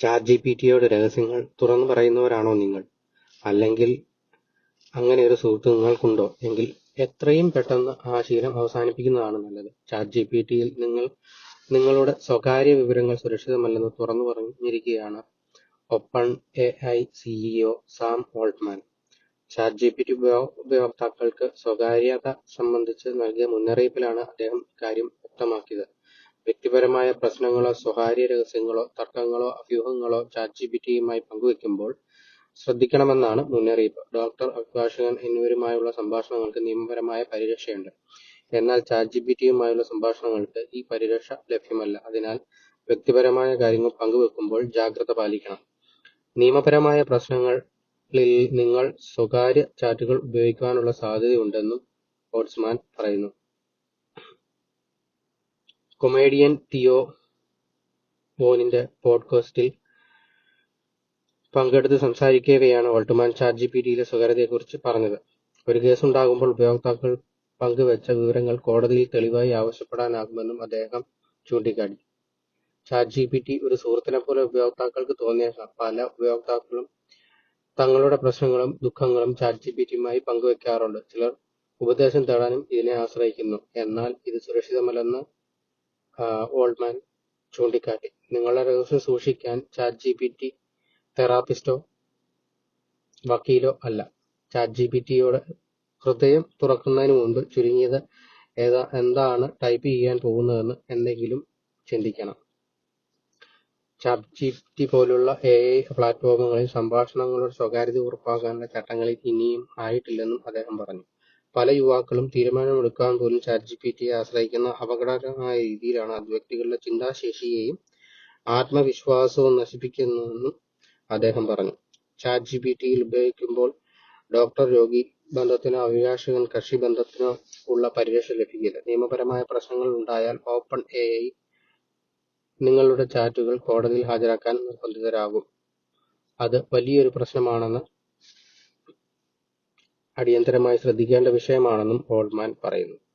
Chat G P ടിയുടെ രഹസ്യങ്ങൾ തുറന്നു പറയുന്നവരാണോ നിങ്ങൾ? അല്ലെങ്കിൽ അങ്ങനെ ഒരു സുഹൃത്ത് നിങ്ങൾക്കുണ്ടോ? എങ്കിൽ എത്രയും പെട്ടെന്ന് ആ ശീലം അവസാനിപ്പിക്കുന്നതാണ് നല്ലത്. ചാറ്റ് ജി പി ടിയിൽ നിങ്ങൾ നിങ്ങളുടെ സ്വകാര്യ വിവരങ്ങൾ സുരക്ഷിതമല്ലെന്ന് തുറന്നു പറഞ്ഞിരിക്കുകയാണ് open A I CEO Sam Altman chat G P T ഉപയോക്താക്കൾക്ക് സ്വകാര്യത സംബന്ധിച്ച് നൽകിയ മുന്നറിയിപ്പിലാണ് അദ്ദേഹം ഇക്കാര്യം വ്യക്തമാക്കിയത്. വ്യക്തിപരമായ പ്രശ്നങ്ങളോ സ്വകാര്യ രഹസ്യങ്ങളോ തർക്കങ്ങളോ അഭ്യൂഹങ്ങളോ ചാറ്റ് പങ്കുവെക്കുമ്പോൾ പങ്കുവയ്ക്കുമ്പോൾ ശ്രദ്ധിക്കണമെന്നാണ് മുന്നറിയിപ്പ്. ഡോക്ടർ അഭിഭാഷകൻ എന്നിവരുമായുള്ള സംഭാഷണങ്ങൾക്ക് നിയമപരമായ പരിരക്ഷയുണ്ട്. എന്നാൽ ചാറ്റ് സംഭാഷണങ്ങൾക്ക് ഈ പരിരക്ഷ ലഭ്യമല്ല. അതിനാൽ വ്യക്തിപരമായ കാര്യങ്ങൾ പങ്കുവെക്കുമ്പോൾ ജാഗ്രത പാലിക്കണം. നിയമപരമായ പ്രശ്നങ്ങളിൽ നിങ്ങൾ സ്വകാര്യ ചാറ്റുകൾ ഉപയോഗിക്കാനുള്ള സാധ്യതയുണ്ടെന്നും ഓട്സ്മാൻ പറയുന്നു. കൊമേഡിയൻ തിയോ മോനിന്റെ പോഡ്കാസ്റ്റിൽ പങ്കെടുത്ത് സംസാരിക്കവെയാണ് ഓൾട്ട്മാൻ ചാറ്റ് ജി പി ടിയിലെ സ്വകാര്യതയെക്കുറിച്ച് പറഞ്ഞത്. ഒരു കേസുണ്ടാകുമ്പോൾ ഉപയോക്താക്കൾ പങ്കുവച്ച വിവരങ്ങൾ കോടതിയിൽ തെളിവായി ആവശ്യപ്പെടാനാകുമെന്നും അദ്ദേഹം ചൂണ്ടിക്കാട്ടി. ചാറ്റ് ജി പി ടി ഒരു സുഹൃത്തിനെ പോലെ ഉപയോക്താക്കൾക്ക് തോന്നിയേക്കാം. പല ഉപയോക്താക്കളും തങ്ങളുടെ പ്രശ്നങ്ങളും ദുഃഖങ്ങളും ചാറ്റ് ജി പി ടിയുമായി പങ്കുവെക്കാറുണ്ട്. ചിലർ ഉപദേശം തേടാനും ഇതിനെ ആശ്രയിക്കുന്നു. എന്നാൽ ഇത് സുരക്ഷിതമല്ലെന്ന് ഓൾട്ട്മാൻ ചൂണ്ടിക്കാട്ടി. നിങ്ങളുടെ രഹസ്യം സൂക്ഷിക്കാൻ ചാറ്റ് ജി പി ടി തെറാപ്പിസ്റ്റോ വക്കീലോ അല്ല. ചാറ്റ് ജി പി ടിയുടെ ഹൃദയം തുറക്കുന്നതിന് മുൻപ് ചുരുങ്ങിയത് ഏതാ എന്താണ് ടൈപ്പ് ചെയ്യാൻ പോകുന്നതെന്ന് എന്തെങ്കിലും ചിന്തിക്കണം. ചാറ്റ് ജി ടി പോലുള്ള എ ഐ പ്ലാറ്റ്ഫോമുകളിൽ സംഭാഷണങ്ങളുടെ സ്വകാര്യത ഉറപ്പാക്കാനുള്ള ചട്ടങ്ങളിൽ ഇനിയും ആയിട്ടില്ലെന്നും അദ്ദേഹം പറഞ്ഞു. പല യുവാക്കളും തീരുമാനമെടുക്കാൻ പോലും ചാറ്റ് ജി പി ടിയെ ആശ്രയിക്കുന്ന അപകടകരമായ രീതിയിലാണ് അത് വ്യക്തികളുടെ ചിന്താശേഷിയെയും ആത്മവിശ്വാസവും നശിപ്പിക്കുന്നതെന്നും അദ്ദേഹം പറഞ്ഞു. ചാറ്റ് ജി പി ടിയിൽ ഉപയോഗിക്കുമ്പോൾ ഡോക്ടർ രോഗി ബന്ധത്തിനോ അഭിഭാഷകൻ കക്ഷി ബന്ധത്തിനോ ഉള്ള പരിരക്ഷ ലഭിക്കില്ല. നിയമപരമായ പ്രശ്നങ്ങൾ ഉണ്ടായാൽ ഓപ്പൺ എ ഐ നിങ്ങളുടെ ചാറ്റുകൾ കോടതിയിൽ ഹാജരാക്കാൻ നിർബന്ധിതരാകും. അത് വലിയൊരു പ്രശ്നമാണെന്ന് അടിയന്തരമായി ശ്രദ്ധിക്കേണ്ട വിഷയമാണെന്നും ഹോൾമാൻ പറയുന്നു.